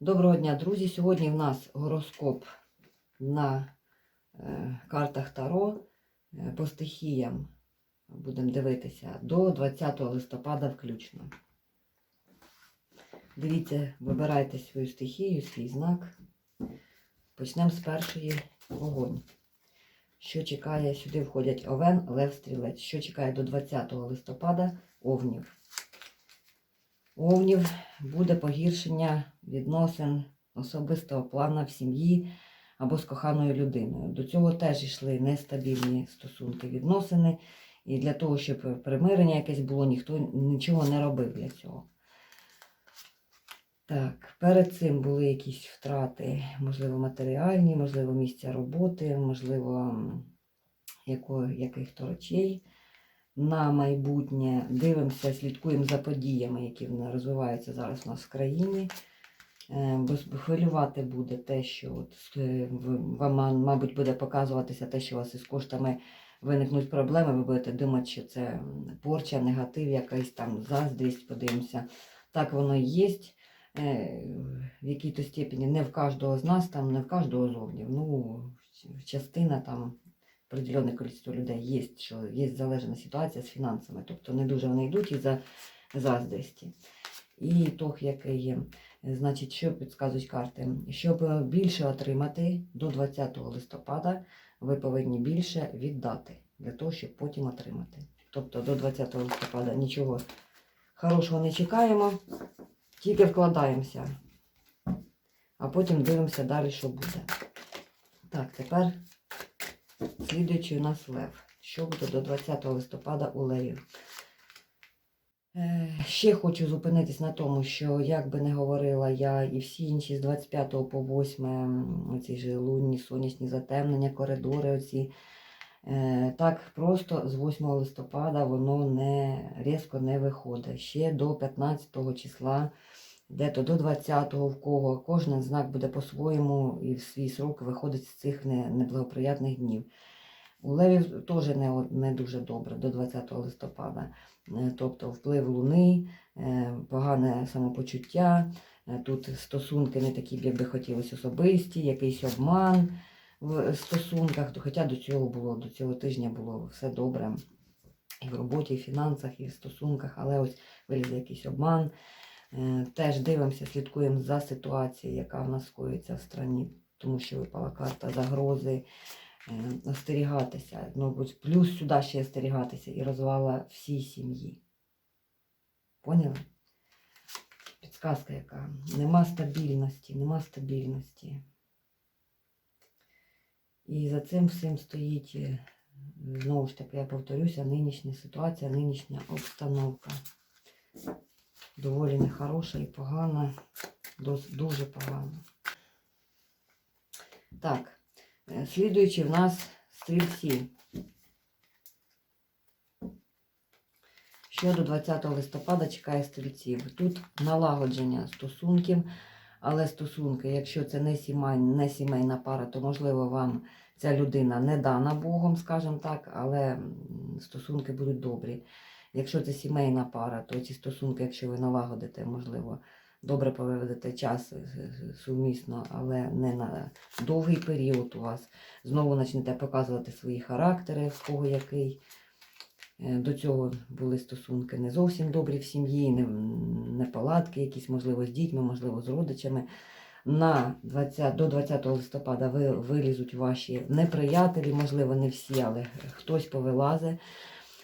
Доброго дня, друзі! Сьогодні в нас гороскоп на е, картах Таро е, по стихіям. Будемо дивитися до 20 листопада включно. Дивіться, вибирайте свою стихію, свій знак. Почнемо з першої вогонь. Що чекає, сюди входять Овен, Лев, Стрілець. Що чекає до 20 листопада Овнів. Овнів буде погіршення відносин особистого плану в сім'ї або з коханою людиною. До цього теж йшли нестабільні стосунки, відносини. І для того, щоб примирення якесь було, ніхто нічого не робив для цього. Так, перед цим були якісь втрати, можливо, матеріальні, можливо, місця роботи, можливо, яко, яких-то речей. На майбутнє дивимося, слідкуємо за подіями, які розвиваються зараз у нас в країні. Е, хвилювати буде те, що от, е, вам, мабуть, буде показуватися те, що у вас із коштами виникнуть проблеми, ви будете думати, що це порча, негатив, якась там заздрість, подивимося. Так воно і є. Е, В якій-то степені не в кожного з нас, там, не в кожного зовні. Ну, частина там определенне кількість людей є, що є залежна ситуація з фінансами. Тобто не дуже вони йдуть із-за заздрості. І тох, який є. Значить, що підказують карти? Щоб більше отримати до 20 листопада, ви повинні більше віддати для того, щоб потім отримати. Тобто до 20 листопада нічого хорошого не чекаємо, тільки вкладаємося, а потім дивимося далі, що буде. Так, тепер слідуючий у нас лев. Що буде до 20 листопада у левів? Е, Ще хочу зупинитись на тому, що як би не говорила я і всі інші з 25 по 8 м, оці ж лунні, сонячні затемнення, коридори оці. е, Так просто з 8 листопада воно не різко не виходить. Ще до 15 числа, де-то до 20-го в кого кожен знак буде по-своєму і в свій срок виходить з цих неблагоприятних днів. У Левів теж не, не дуже добре до 20 листопада. Е, Тобто вплив луни, е, погане самопочуття, е, тут стосунки не такі, як би хотілося особисті, якийсь обман в стосунках. Хоча до цього було, до цього тижня було все добре і в роботі, і в фінансах, і в стосунках, але ось вилізе якийсь обман. Теж дивимося, слідкуємо за ситуацією, яка в нас скоїться в страні, тому що випала карта загрози, остерігатися. Ну, плюс сюди ще остерігатися і розвала всій сім'ї. Поняли? Підсказка яка. Нема стабільності, нема стабільності. І за цим всім стоїть, е, знову ж таки, я повторюся, нинішня ситуація, нинішня обстановка. Доволі нехороша і погана, дуже погана. Так, слідуючи в нас стрільці. Що до 20 листопада чекає стрільців. Тут налагодження стосунків, але стосунки, якщо це не сімейна, не сімейна пара, то можливо вам ця людина не дана Богом, скажімо так, але стосунки будуть добрі. Якщо це сімейна пара, то ці стосунки, якщо ви налагодите, можливо, добре проведете час е, е, сумісно, але не на довгий період у вас. Знову почнете показувати свої характери, в кого який. Е, До цього були стосунки не зовсім добрі в сім'ї, не- неполадки, якісь, можливо, з дітьми, можливо, з родичами. На 20, до 20 листопада ви, вилізуть ваші неприятелі, можливо, не всі, але хтось повилазе.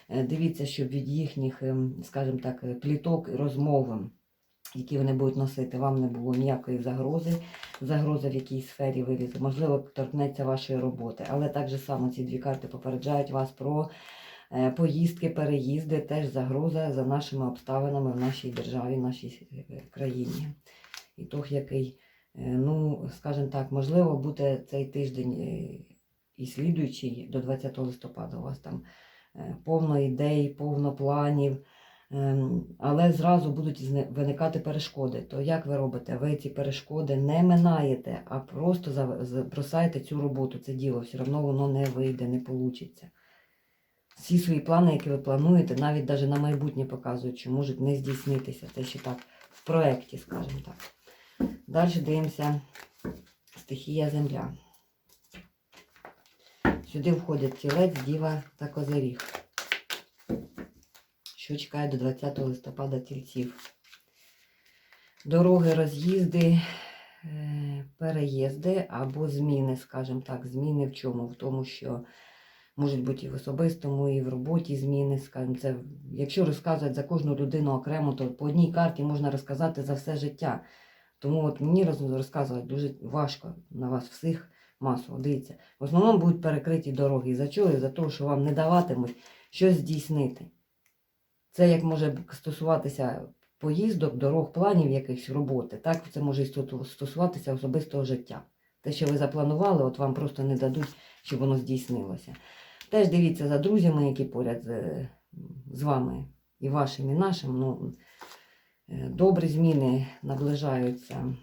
Е, Дивіться, щоб від їхніх, ем, скажімо так, е, пліток розмов, які вони будуть носити, вам не було ніякої загрози. Загроза в якій сфері вилізе. Можливо, торкнеться вашої роботи. Але так же само ці дві карти попереджають вас про е, поїздки, переїзди, теж загроза за нашими обставинами в нашій державі, в нашій е, країні. І тох, який, е, ну, скажімо так, можливо, буде цей тиждень і слідуючий до 20 листопада. У вас там повно ідей, повно планів. Ем, Але зразу будуть виникати перешкоди. То як ви робите? Ви ці перешкоди не минаєте, а просто бросаєте цю роботу, це діло. Все одно воно не вийде, не вийде. Всі свої плани, які ви плануєте, навіть навіть на майбутнє показують, що можуть не здійснитися. Це ще так в проєкті, скажімо так. Далі дивимося стихія земля. Сюди входять тілець, діва та козиріг. Що чекає до 20 листопада тільців. Дороги, роз'їзди, е, переїзди або зміни, скажімо так, зміни в чому? В тому, що можуть бути і в особистому, і в роботі зміни. Скажімо, це, якщо розказувати за кожну людину окремо, то по одній карті можна розказати за все життя. Тому от мені розказувати дуже важко на вас всіх масово. Дивіться, в основному будуть перекриті дороги. І за чого? За те, що вам не даватимуть щось здійснити. Це як може стосуватися поїздок, дорог, планів якихось роботи. Так це може стосуватися особистого життя. Те, що ви запланували, от вам просто не дадуть, щоб воно здійснилося. Теж дивіться за друзями, які поряд з, з вами, і вашим, і нашим. Ну, е, добрі зміни наближаються.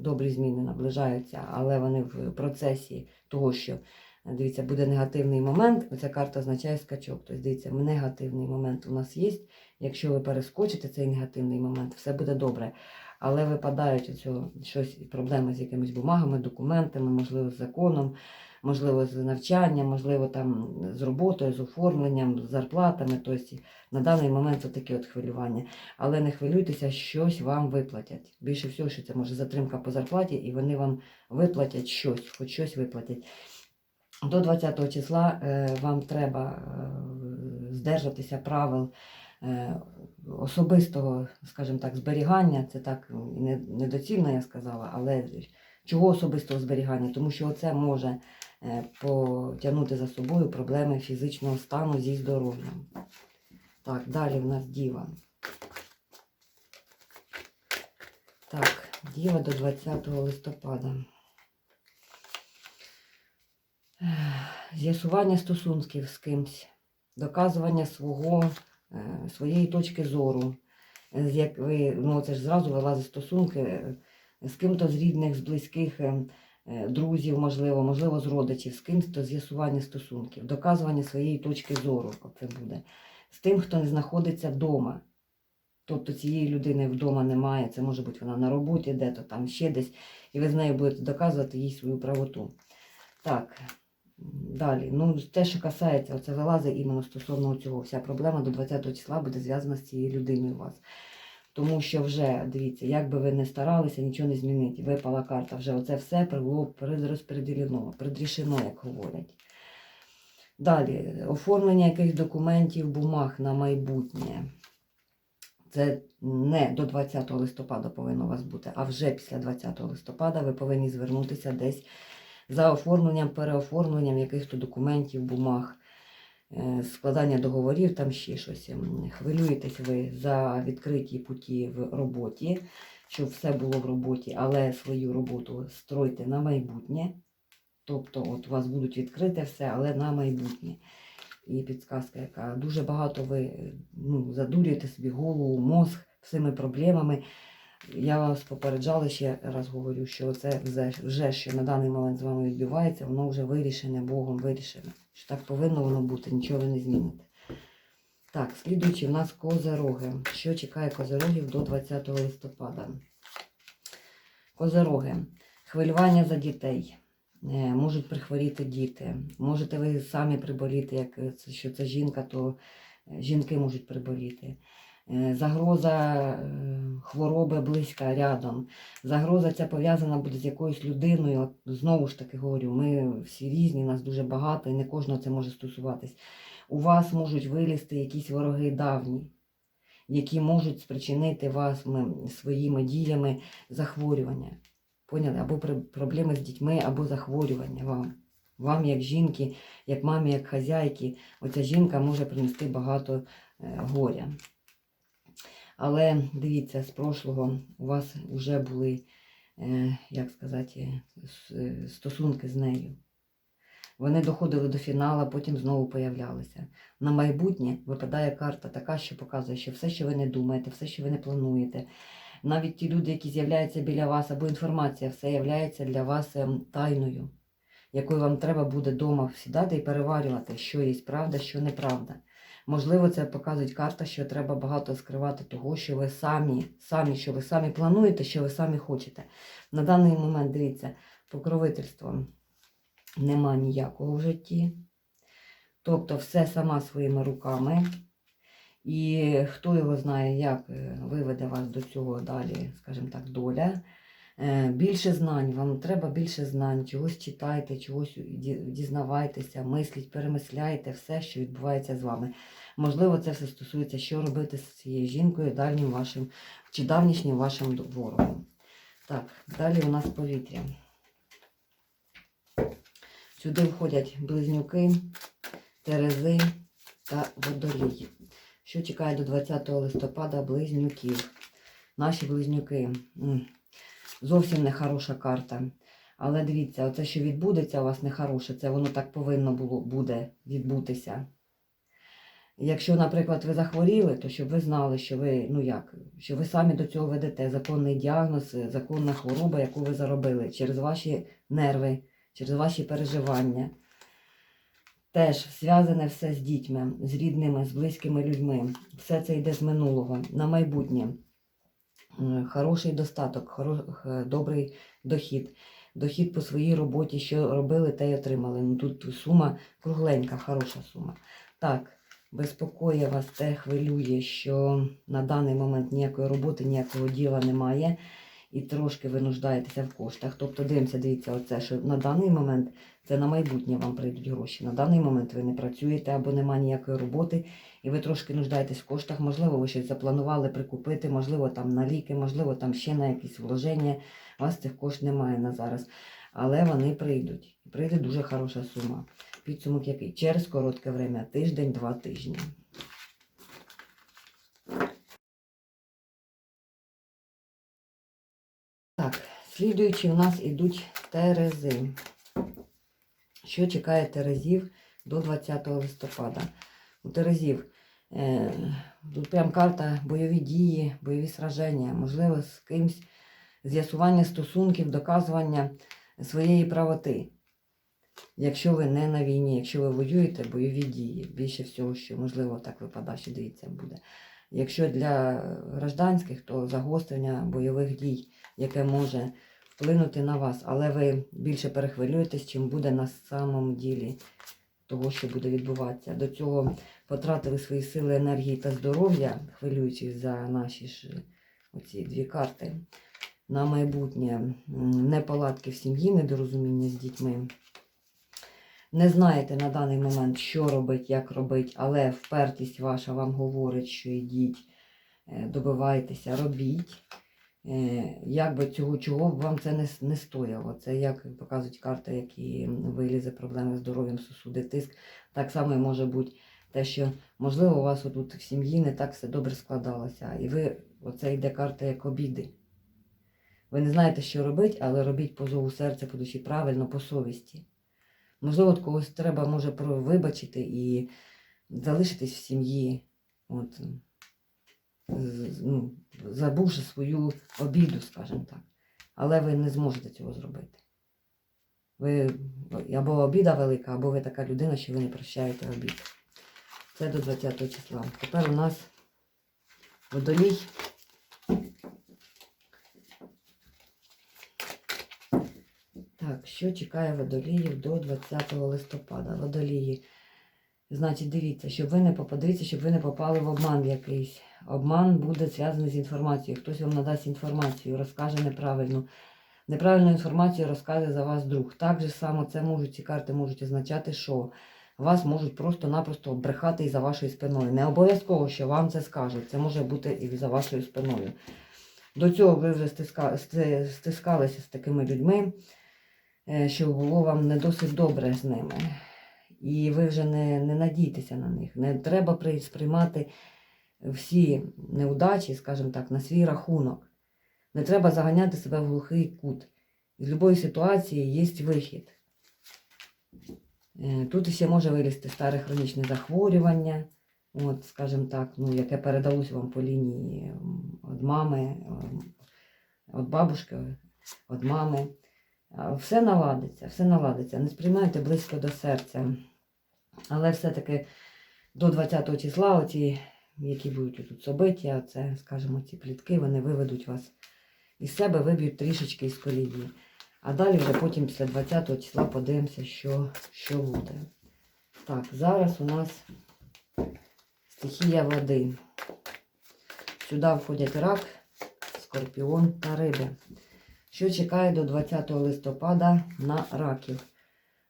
Добрі зміни наближаються, але вони в процесі того, що дивіться, буде негативний момент. Оця карта означає скачок. Тобто, дивіться, негативний момент у нас є. Якщо ви перескочите цей негативний момент, все буде добре. Але випадають оцього щось проблеми з якимись бумагами, документами, можливо, з законом, можливо, з навчанням, можливо, там з роботою, з оформленням, з зарплатами. Тобто на даний момент це таке от хвилювання. Але не хвилюйтеся, щось вам виплатять. Більше всього, що це може затримка по зарплаті, і вони вам виплатять щось, хоч щось виплатять. До 20 числа е, вам треба е, здержатися правил е, особистого, скажімо так, зберігання. Це так недоцільно я сказала, але чого особистого зберігання? Тому що це може потягнути за собою проблеми фізичного стану зі здоров'ям. Так, далі в нас діва. Так, діва до 20 листопада. З'ясування стосунків з кимсь, доказування свого, е, своєї точки зору. Як ви, ну це ж зразу вилазить стосунки е, з ким-то з рідних, з близьких е, е, друзів, можливо, можливо, з родичів, з кимось то з'ясування стосунків, доказування своєї точки зору. Це буде. З тим, хто не знаходиться вдома. Тобто цієї людини вдома немає, це може бути вона на роботі, де-то там ще десь, і ви з нею будете доказувати їй свою правоту. Так, далі. Ну, те, що касається, оце вилазить іменно стосовно цього. Вся проблема до 20 числа буде зв'язана з цією людиною у вас. Тому що вже, дивіться, як би ви не старалися, нічого не змінить. Випала карта, вже оце все було перерозподілено, предрішено, як говорять. Далі, оформлення якихось документів, бумаг на майбутнє. Це не до 20 листопада повинно у вас бути, а вже після 20 листопада ви повинні звернутися десь за оформленням, переоформленням якихось документів, бумаг, е, складання договорів, там ще щось. Хвилюєтесь ви за відкриті путі в роботі, щоб все було в роботі, але свою роботу стройте на майбутнє. Тобто, от у вас будуть відкрите все, але на майбутнє. І підсказка, яка дуже багато ви е, ну, задурюєте собі голову, мозг всіми проблемами. Я вас попереджала ще раз говорю, що це вже, що на даний момент з вами відбувається, воно вже вирішене Богом, вирішене. Що так повинно воно бути, нічого ви не зміните. Так, слідуючи, в нас козероги. Що чекає козерогів до 20 листопада? Козероги. Хвилювання за дітей. Е, Можуть прихворіти діти. Можете ви самі приболіти, як що це жінка, то е, жінки можуть приболіти. Е, Загроза е, хвороби близька рядом. Загроза ця пов'язана буде з якоюсь людиною. Знову ж таки говорю, ми всі різні, нас дуже багато, і не кожного це може стосуватись. У вас можуть вилізти якісь вороги давні, які можуть спричинити вас своїми діями захворювання. Поняли? Або проблеми з дітьми, або захворювання вам. Вам, як жінки, як мамі, як хазяйки, оця жінка може принести багато е, горя. Але дивіться, з прошлого у вас вже були, е, як сказати, стосунки з нею. Вони доходили до фіналу, потім знову появлялися. На майбутнє випадає карта така, що показує, що все, що ви не думаєте, все, що ви не плануєте, навіть ті люди, які з'являються біля вас, або інформація, все являється для вас ем, тайною, якою вам треба буде вдома сідати і переварювати, що є правда, що неправда. Можливо, це показує карта, що треба багато скривати того, що ви самі, самі, що ви самі плануєте, що ви самі хочете. На даний момент, дивіться, покровительства нема ніякого в житті. Тобто все сама своїми руками. І хто його знає, як е, виведе вас до цього далі, скажімо так, доля. Е, Більше знань, вам треба більше знань, чогось читайте, чогось дізнавайтеся, мисліть, перемисляйте все, що відбувається з вами. Можливо, це все стосується, що робити з цією жінкою, дальнім вашим чи давнішнім вашим ворогом. Так, далі у нас повітря. Сюди входять близнюки, терези та водолії. Що чекає до 20 листопада близнюків? Наші близнюки. Зовсім не хороша карта. Але дивіться, оце, що відбудеться у вас нехороше, це воно так повинно було буде відбутися. Якщо, наприклад, ви захворіли, то щоб ви знали, що ви, ну як, що ви самі до цього ведете законний діагноз, законна хвороба, яку ви заробили через ваші нерви, через ваші переживання. Теж зв'язане все з дітьми, з рідними, з близькими людьми. Все це йде з минулого на майбутнє. Е, Хороший достаток, добрий дохід. Дохід по своїй роботі, що робили, те й отримали. Ну тут сума кругленька, хороша сума. Так, безпокоє вас те хвилює, що на даний момент ніякої роботи, ніякого діла немає. І трошки ви нуждаєтеся в коштах. Тобто, дивимося, дивіться, оце, що на даний момент це на майбутнє вам прийдуть гроші. На даний момент ви не працюєте або немає ніякої роботи, і ви трошки нуждаєтесь в коштах. Можливо, ви щось запланували прикупити, можливо, там на ліки, можливо, там ще на якісь вложення. У вас цих коштів немає на зараз. Але вони прийдуть. Прийде дуже хороша сума. Підсумок який? Через коротке время, тиждень-два тижні. Так, слідуючи у нас ідуть терези. Що чекає терезів до 20 листопада? У терезів е, тут прям карта бойові дії, бойові сраження, можливо, з кимсь з'ясування стосунків, доказування своєї правоти. Якщо ви не на війні, якщо ви воюєте, бойові дії. Більше всього, що можливо так випадає, що дивіться буде. Якщо для гражданських, то загострення бойових дій, яке може вплинути на вас, але ви більше перехвилюєтесь, чим буде на самому ділі того, що буде відбуватися. До цього потратили свої сили, енергії та здоров'я, хвилюючись за наші ж оці дві карти. На майбутнє неполадки в сім'ї, недорозуміння з дітьми. Не знаєте на даний момент, що робить, як робить, але впертість ваша вам говорить, що йдіть, е, добивайтеся, робіть. Е, Як би цього, чого вам це не, не стояло. Це як показують карти, які вилізе проблеми з здоров'ям, сусуди, тиск. Так само може бути те, що можливо у вас отут в сім'ї не так все добре складалося. І ви, оце йде карта як обіди. Ви не знаєте, що робити, але робіть по зову серця, по душі правильно, по совісті. Можливо, от когось треба може вибачити і залишитись в сім'ї, от, ну, забувши свою обіду, скажімо так. Але ви не зможете цього зробити. Ви або обіда велика, або ви така людина, що ви не прощаєте обід. Це до 20 числа. Тепер у нас водолій. Так, що чекає водоліїв до 20 листопада? Водолії. Значить, дивіться, щоб ви не попадіться, щоб ви не попали в обман якийсь. Обман буде зв'язаний з інформацією. Хтось вам надасть інформацію, розкаже неправильну. Неправильну інформацію розкаже за вас друг. Так же само це можуть, ці карти можуть означати, що вас можуть просто-напросто обрехати і за вашою спиною. Не обов'язково, що вам це скажуть. Це може бути і за вашою спиною. До цього ви вже стискалися з такими людьми, що було вам не досить добре з ними. І ви вже не, не надійтеся на них. Не треба сприймати всі неудачі, скажімо так, на свій рахунок. Не треба заганяти себе в глухий кут. З будь-якої ситуації є вихід. Е, Тут ще може вилізти старе хронічне захворювання, от, скажімо так, ну, яке передалось вам по лінії від мами, від бабушки, від мами. Все наладиться, все наладиться. Не сприймайте близько до серця. Але все-таки до 20 числа, оці, які будуть тут собиття, це, скажімо, ці плітки, вони виведуть вас із себе, виб'ють трішечки із колії. А далі вже потім після 20 числа подивимося, що, що буде. Так, зараз у нас стихія води. Сюди входять рак, скорпіон та риби. Що чекає до 20 листопада на раків?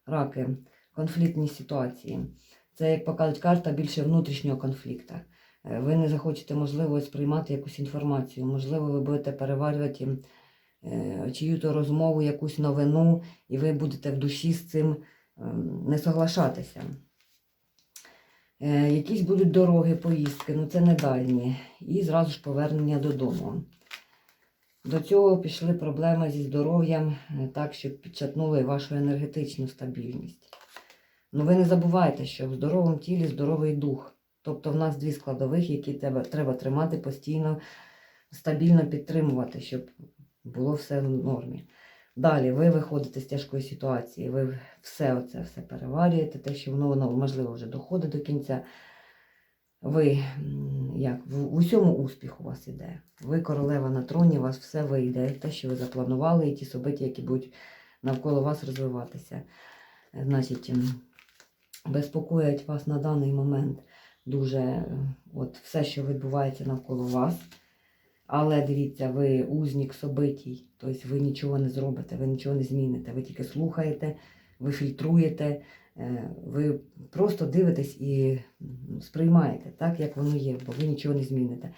Раки, конфліктні ситуації. Це, як показують карта, більше внутрішнього конфлікту. Е, Ви не захочете, можливо, сприймати якусь інформацію. Можливо, ви будете переварювати е, чию-то розмову, якусь новину, і ви будете в душі з цим ем, не соглашатися. Е, Якісь будуть дороги, поїздки, ну це не дальні. І зразу ж повернення додому. До цього пішли проблеми зі здоров'ям, е, так, щоб підчатнули вашу енергетичну стабільність. Ну ви не забувайте, що в здоровому тілі здоровий дух. Тобто в нас дві складових, які треба, треба тримати постійно, стабільно підтримувати, щоб було все в нормі. Далі ви виходите з тяжкої ситуації, ви все оце все переварюєте, те, що воно, воно можливо вже доходить до кінця. Ви як в, усьому успіх у вас іде. Ви королева на троні, у вас все вийде. Те, що ви запланували, і ті собиті, які будуть навколо вас розвиватися. Значить, безпокоять вас на даний момент дуже е, от все, що відбувається навколо вас. Але дивіться, ви узник собитій, тобто ви нічого не зробите, ви нічого не зміните. Ви тільки слухаєте, ви фільтруєте, ви просто дивитесь і сприймаєте так, як воно є, бо ви нічого не зміните.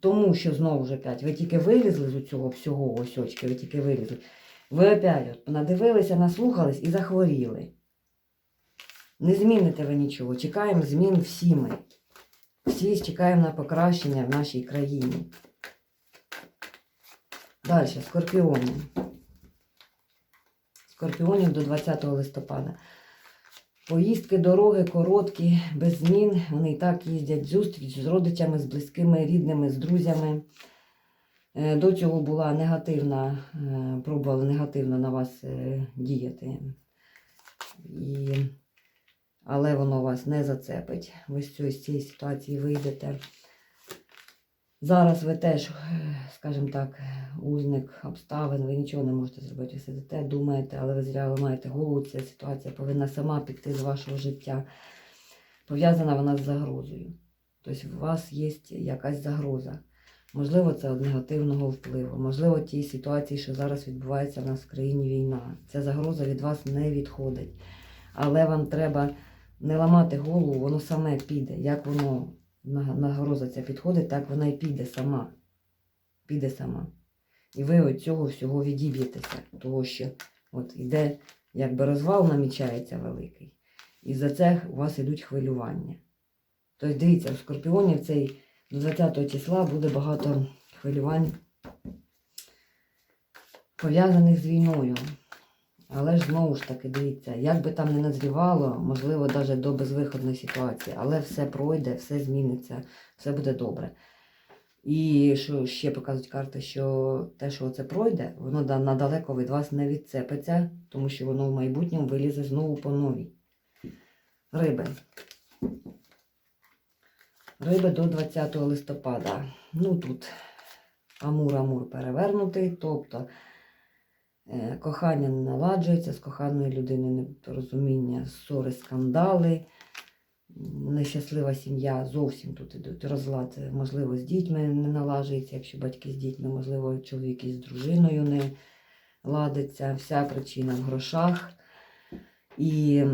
Тому що знову ж опять, ви тільки вилізли з цього всього ось очки, ви тільки вилізли. Ви опять от надивилися, наслухались і захворіли. Не зміните ви нічого. Чекаємо змін всі ми. Всі чекаємо на покращення в нашій країні. Далі, скорпіони. Скорпіонів до 20 листопада. Поїздки, дороги короткі, без змін. Вони і так їздять зустріч з родичами, з близькими, рідними, з друзями. Е, До цього була негативна, е, пробували негативно на вас е, діяти. І... Але воно вас не зацепить. Ви з цієї ситуації вийдете. Зараз ви теж, е, скажімо так, узник обставин, ви нічого не можете зробити. Ви сидите, думаєте, але ви зря ламаєте голову. Ця ситуація повинна сама піти з вашого життя. Пов'язана вона з загрозою. Тобто у вас є якась загроза. Можливо, це від негативного впливу. Можливо, ті ситуації, що зараз відбуваються в нас в країні війна. Ця загроза від вас не відходить. Але вам треба не ламати голову, воно саме піде. Як воно нагроза ця підходить, так вона і піде сама. Піде сама. І ви від цього всього відіб'єтеся, того що от іде, якби розвал намічається великий. І за це у вас ідуть хвилювання. Тобто, дивіться, у скорпіонів цей до 20 числа буде багато хвилювань, пов'язаних з війною. Але ж знову ж таки, дивіться, як би там не назрівало, можливо, навіть до безвиходної ситуації, але все пройде, все зміниться, все буде добре. І що ще показують карти, що те, що це пройде, воно надалеко від вас не відцепиться, тому що воно в майбутньому вилізе знову по новій. Риби. Риби до 20 листопада. Ну тут Амур-Амур перевернутий, тобто Кохання не наладжується, з коханою людиною непорозуміння, ссори, скандали, нещаслива сім'я зовсім тут ідуть розлад. Е, Можливо, з дітьми не налажується, якщо батьки з дітьми, можливо, чоловік із дружиною не ладиться. Вся причина в грошах. І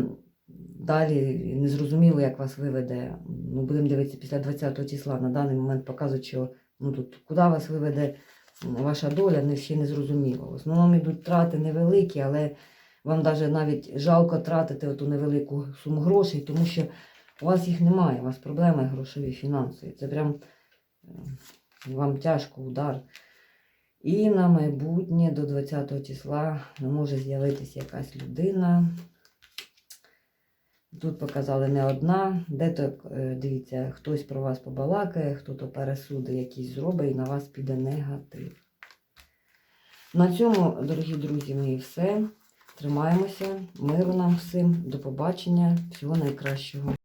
далі незрозуміло, як вас виведе. Ну, будемо дивитися після 20 числа. На даний момент показують, що ну, тут, куди вас виведе ваша доля ще не зрозуміло. В основному йдуть трати невеликі, але вам навіть жалко тратити ту невелику суму грошей, тому що у вас їх немає, у вас проблеми грошові, фінансові. Це прям е, вам тяжко удар. І на майбутнє до 20 числа може з'явитися якась людина. Тут показали не одна, де-то, е, дивіться, хтось про вас побалакає, хто-то пересуди якісь зробить і на вас піде негатив. На цьому, дорогі друзі, мої все. Тримаємося. Миру нам всім. До побачення. Всього найкращого.